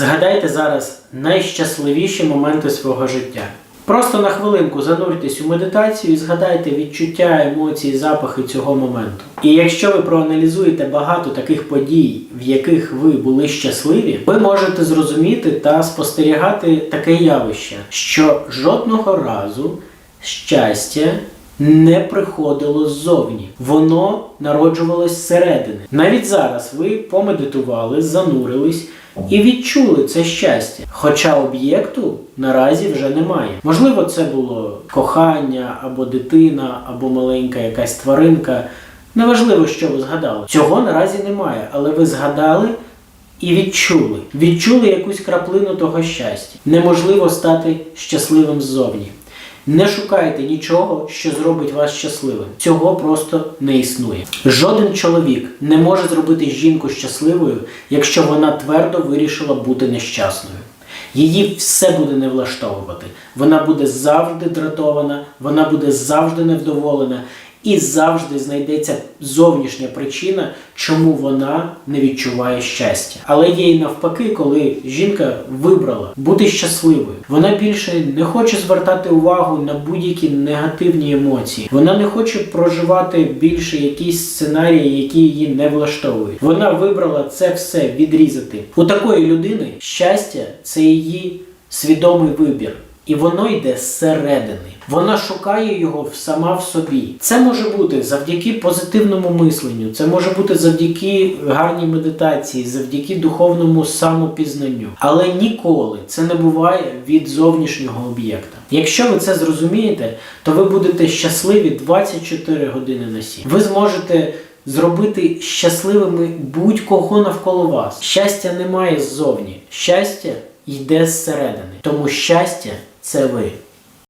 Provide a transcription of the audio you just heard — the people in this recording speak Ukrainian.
Згадайте зараз найщасливіші моменти свого життя. Просто на хвилинку зануртесь у медитацію і згадайте відчуття, емоції, запахи цього моменту. І якщо ви проаналізуєте багато таких подій, в яких ви були щасливі, ви можете зрозуміти та спостерігати таке явище, що жодного разу щастя не приходило ззовні. Воно народжувалось зсередини. Навіть зараз ви помедитували, занурились і відчули це щастя. Хоча об'єкту наразі вже немає. Можливо, це було кохання, або дитина, або маленька якась тваринка. Неважливо, що ви згадали. Цього наразі немає, але ви згадали і відчули. Відчули якусь краплину того щастя. Неможливо стати щасливим ззовні. Не шукайте нічого, що зробить вас щасливим. Цього просто не існує. Жоден чоловік не може зробити жінку щасливою, якщо вона твердо вирішила бути нещасною. Її все буде не влаштовувати. Вона буде завжди дратована, вона буде завжди невдоволена, і завжди знайдеться зовнішня причина, чому вона не відчуває щастя. Але є і навпаки, коли жінка вибрала бути щасливою, вона більше не хоче звертати увагу на будь-які негативні емоції. Вона не хоче проживати більше якісь сценарії, які її не влаштовують. Вона вибрала це все відрізати. У такої людини щастя це її свідомий вибір. І воно йде зсередини. Вона шукає його сама в собі. Це може бути завдяки позитивному мисленню, це може бути завдяки гарній медитації, завдяки духовному самопізнанню. Але ніколи це не буває від зовнішнього об'єкта. Якщо ви це зрозумієте, то ви будете щасливі 24 години на 7. Ви зможете зробити щасливими будь-кого навколо вас. Щастя немає ззовні, щастя йде зсередини. Тому щастя це ви.